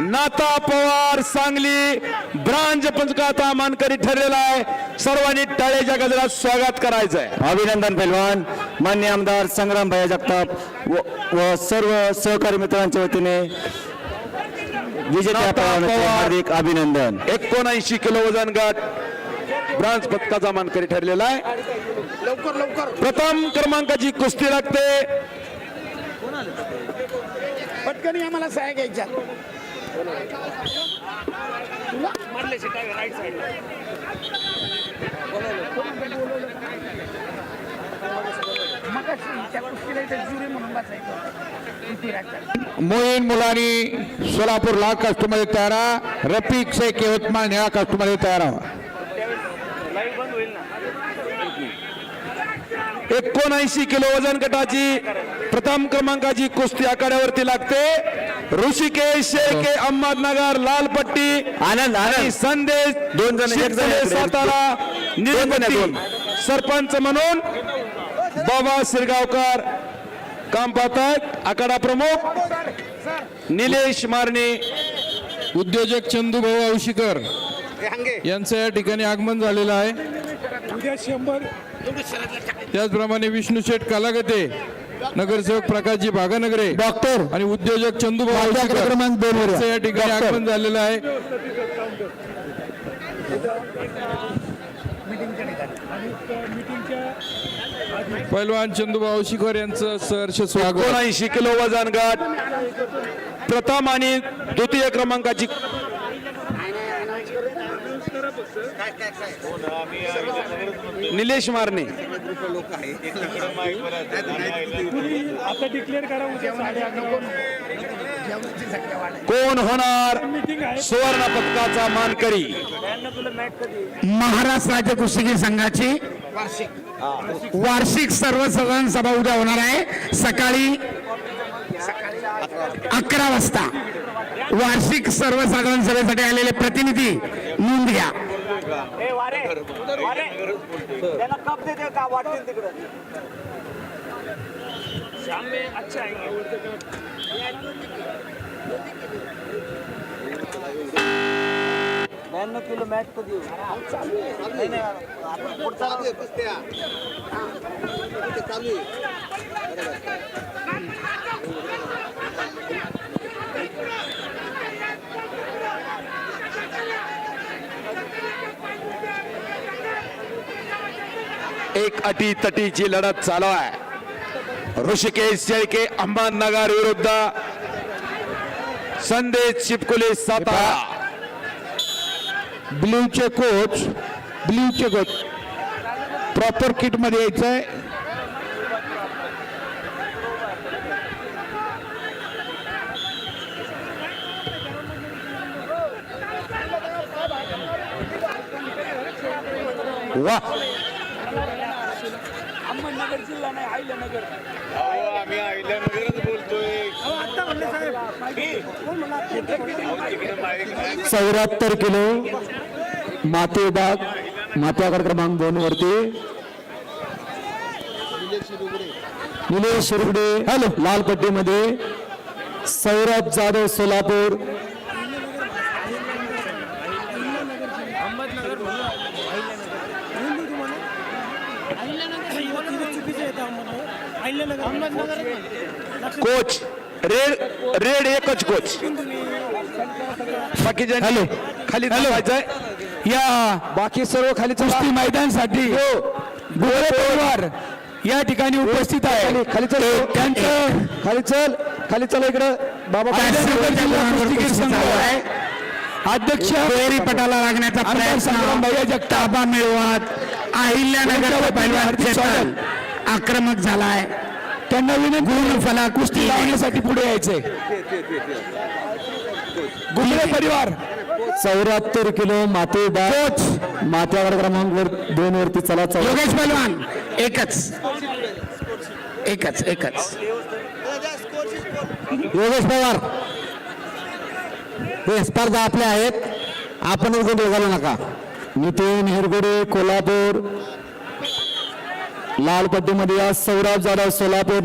नाता पवार सांगली ब्रांच पंचकाता मानकरी ठरलेला आहे. सर्वांनी टाळेच्या गजरात स्वागत करायचं आहे अभिनंदन पैलवान मान्य आमदार संग्राम भैया जगताप व, व सर्व सहकारी मित्रांच्या वतीने विजेत्या. हार्दिक अभिनंदन. एकोणऐंशी किलो वजन गट ब्रांच पदकाचा मानकरी ठरलेला आहे. लवकर लवकर. प्रथम क्रमांकाची कुस्ती लागते. पटकन आम्हाला सह्या घ्यायच्या. मोहीन मुलानी सोलापूरला कस्टमर तयार रफिक शेख यवतमाळ निळा कस्टमर तयार एकोणऐंशी किलो वजन गटाची प्रथम क्रमांकाची कुस्ती आखाड्यावरती लागते. ऋषिकेश शेळके अहमदनगर लाल पट्टी आनंद आणि आनंद. संदेश दोन जण, एक जण. सातारा. सरपंच म्हणून बाबा शिरगावकर काम पाहतात आखाडा प्रमुख निलेश मारणे. उद्योजक चंदूभाऊ औशीकर यांचं या ठिकाणी आगमन झालेलं आहे. त्याचप्रमाणे विष्णू शेठ कालागते नगरसेवक प्रकाशजी भागानगरे डॉक्टर आणि उद्योजक औशीकर क्रमांक दोन वर या. ठिकाणी. आगमन झालेलं आहे पैलवान चंदूभाऊ औशीकर यांचं सहर्ष स्वागत एकोणऐंशी किलो वजन गट प्रथम आणि द्वितीय क्रमांकाची निलेश मारणे कोण होणार सुवर्ण पदकाचा मानकरी? महाराष्ट्र राज्य कुस्तीगीर संघाची वार्षिक. सर्वसाधारण सभा उद्या होणार आहे. सकाळी अकरा वाजता. वार्षिक सर्वसाधारण सभेसाठी आलेले प्रतिनिधी नोंद घ्या. त्याला कप देते का वाटतील तिकडं? ब्याण्णव किलो मॅच कधी होईल? नाही, नाही, आता पुढचा एक अटी तटीची लढत चालू आहे ऋषिकेश शेळके अहमदनगर विरुद्ध संदेश चिपकुले सातारा ब्ल्यूचे कोच ब्ल्यूचे कोच। प्रॉपर किट मध्ये यायचंय. वा अहमदनगर जिल्हा नाही आईल्यानगर चौऱ्याहत्तर किलो माती विभाग माती आकार क्रमांक दोन वरती. निलेश शिरगडे हॅलो लाल पट्टीमध्ये Saurabh Jadhav Solapur. Coach red red एकच कोच. बाकी हॅलो. खाली हॅलो. या बाकी सर्व खाली कुस्ती मैदानसाठी गोरे परिवार या ठिकाणी उपस्थित आहे. खाली चल. त्यांचं खाली चल. खाली चल इकडं. बाबा. अध्यक्ष पटाला लागण्याचा प्रयत्न. भैया जगतापा मिळवत अहिल्यानगर पैलवान चेतन आक्रमक झालाय. त्यांना विनंती फला कुस्ती. लावण्यासाठी पुढे यायचे. गुजरे परिवार. चौऱ्याहत्तर किलो माती विभाग माती आकार क्रमांक वर- दोन वरती चला योगेश पैलवान. एकच. एकच एकच. योगेश पवार. हे स्पर्धा आपल्या आहेत. आपण बघायला नका. नितीन हिरगुडे कोल्हापूर. लाल पट्टीमध्ये या सौरभ जाधव सोलापूर